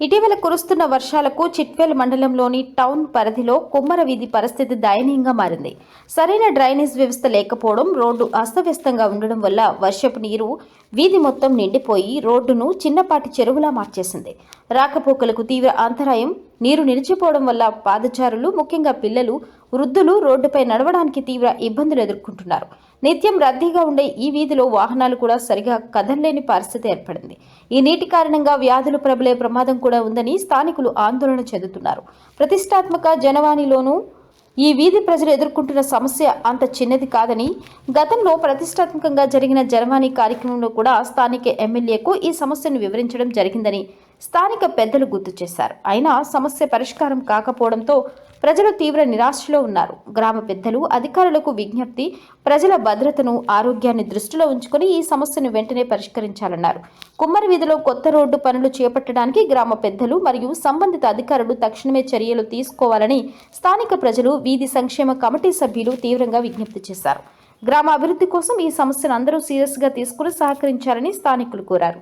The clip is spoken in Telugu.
ఇటీవల కురుస్తున్న వర్షాలకు చిట్వేల్ మండలంలోని టౌన్ పరిధిలో కుమ్మర వీధి పరిస్థితి దయనీయంగా మారింది. సరైన డ్రైనేజ్ వ్యవస్థ లేకపోవడం రోడ్డు అస్తవ్యస్తంగా ఉండడం వల్ల వర్షపు నీరు వీధి మొత్తం నిండిపోయి రోడ్డును చిన్నపాటి చెరువులా మార్చేసింది. రాకపోకలకు తీవ్ర అంతరాయం నీరు నిలిచిపోవడం వల్ల పాదచారులు ముఖ్యంగా పిల్లలు వృద్ధులు రోడ్డుపై నడవడానికి తీవ్ర ఇబ్బందులు ఎదుర్కొంటున్నారు. నిత్యం రద్దీగా ఉండే ఈ వీధిలో వాహనాలు కూడా సరిగా కదలలేని పరిస్థితి ఏర్పడింది. ఈ నీటి కారణంగా వ్యాధులు ప్రబలే ప్రమాదం కూడా ఉందని స్థానికులు ఆందోళన చెందుతున్నారు. ప్రతిష్టాత్మక జనవాణిలోనూ ఈ వీధి ప్రజలు ఎదుర్కొంటున్న సమస్య అంత చిన్నది కాదని గతంలో ప్రతిష్టాత్మకంగా జరిగిన జనవాణి కార్యక్రమంలో కూడా స్థానిక ఎమ్మెల్యేకు ఈ సమస్యను వివరించడం జరిగిందని స్థానిక పెద్దలు గుర్తు చేశారు. అయినా సమస్య పరిష్కారం కాకపోవడంతో ప్రజలు తీవ్ర నిరాశలో ఉన్నారు. గ్రామ పెద్దలు అధికారులకు విజ్ఞప్తి ప్రజల భద్రతను ఆరోగ్యాన్ని దృష్టిలో ఉంచుకొని ఈ సమస్యను వెంటనే పరిష్కరించాలన్నారు. కుమ్మరి వీధిలో కొత్త రోడ్డు పనులు చేపట్టడానికి గ్రామ పెద్దలు మరియు సంబంధిత అధికారులు తక్షణమే చర్యలు తీసుకోవాలని స్థానిక ప్రజలు వీధి సంక్షేమ కమిటీ సభ్యులు తీవ్రంగా విజ్ఞప్తి చేశారు. గ్రామ అభివృద్ధి కోసం ఈ సమస్యను అందరూ సీరియస్గా తీసుకుని సహకరించాలని స్థానికులు కోరారు.